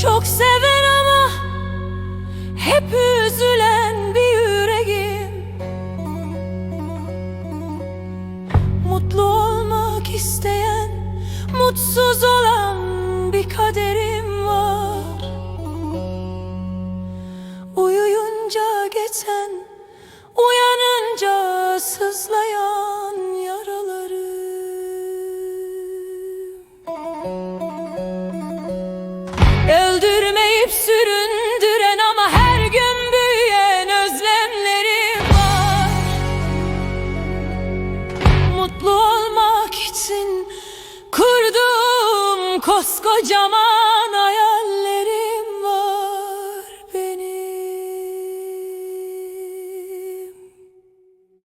Çok seven ama hep üzülen bir yüreğim. Mutlu olmak isteyen, mutsuz olan bir kaderim var. Uyuyunca geçen, uyanınca sızlayan Öldürmeyip süründüren ama her gün büyüyen özlemlerim var. Mutlu olmak için kurduğum koskocaman